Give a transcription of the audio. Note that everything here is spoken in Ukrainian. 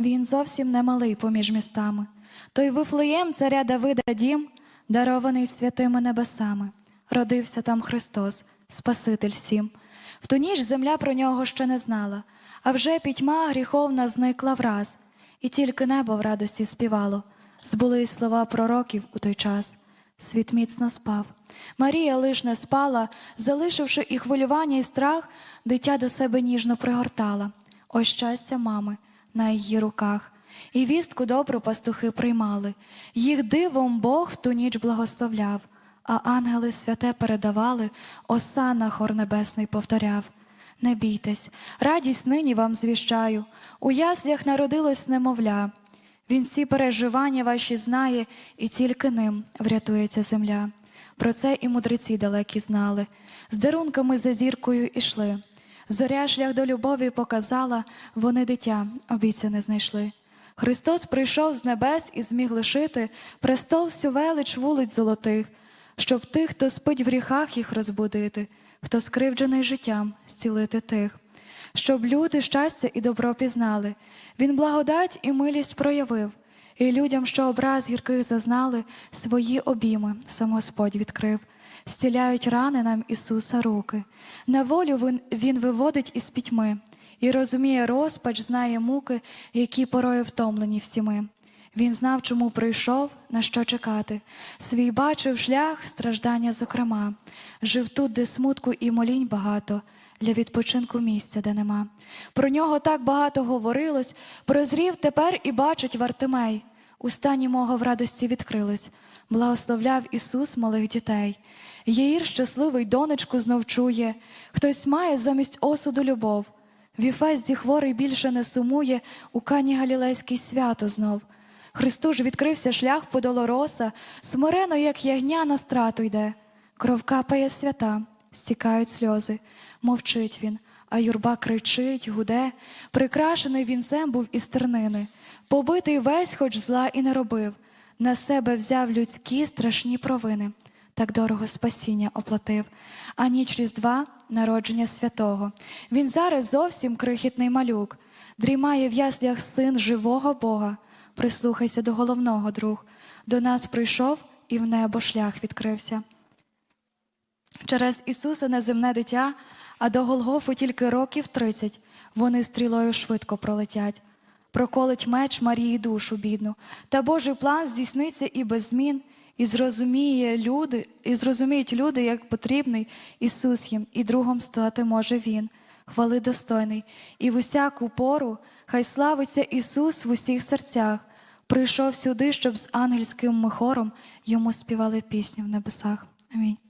Він зовсім не малий поміж містами. Той вифлеєм царя Давида дім, дарований святими небесами. Родився там Христос, Спаситель всім. В ту ніч земля про нього ще не знала, а вже пітьма гріховна зникла враз, і тільки небо в радості співало. Збулись слова пророків у той час. Світ міцно спав. Марія лиш не спала, залишивши і хвилювання, і страх, дитя до себе ніжно пригортала. Ось щастя мами на її руках. І вістку добру пастухи приймали. Їх дивом Бог в ту ніч благословляв, а ангели святе передавали, осана хор небесний повторяв. Не бійтесь, радість нині вам звіщаю. У яслях народилось немовля. Він всі переживання ваші знає, і тільки ним врятується земля. Про це і мудреці далекі знали. З дарунками за зіркою ішли. Зоря шлях до любові показала, вони дитя обіцяне знайшли. Христос прийшов з небес і зміг лишити престол всю велич вулиць золотих, щоб тих, хто спить в гріхах, їх розбудити, хто скривджений життям, зцілити тих щоб люди щастя і добро пізнали. Він благодать і милість проявив, і людям, що образ гірких зазнали, свої обійми сам Господь відкрив. Стіляють рани нам Ісуса руки. На волю він, виводить із пітьми, і розуміє розпач, знає муки, які порою втомлені всі ми. Він знав, чому прийшов, на що чекати. Свій бачив шлях, страждання, зокрема, жив тут, де смутку і молінь багато, для відпочинку місця, де нема. Про нього так багато говорилось, прозрів тепер і бачить Вартимей. Уста мого в радості відкрились, благословляв Ісус малих дітей. Єїр щасливий донечку знов чує, хтось має замість осуду любов. В Іфезді хворий більше не сумує, у Кані Галілейський свято знов. Христу ж відкрився шлях по долороса, смирено, як ягня на страту йде. Кров капає свята, стікають сльози, мовчить він, а юрба кричить, гуде, прикрашений вінцем був із тернини, побитий весь, хоч зла і не робив, на себе взяв людські страшні провини, так дорого спасіння оплатив, а ніч різдва народження святого. Він зараз зовсім крихітний малюк, дрімає в яслях син живого Бога. Прислухайся до головного, друг. До нас прийшов і в небо шлях відкрився. Через Ісуса неземне дитя, а до Голгофу тільки років тридцять вони стрілою швидко пролетять. Проколить меч Марії душу бідну, та Божий план здійсниться і без змін, і зрозуміє люди, і зрозуміють люди, як потрібний Ісус їм, і другом стати може Він, хвали достойний, і в усяку пору хай славиться Ісус в усіх серцях. Прийшов сюди, щоб з ангельським хором йому співали пісню в небесах. Амінь.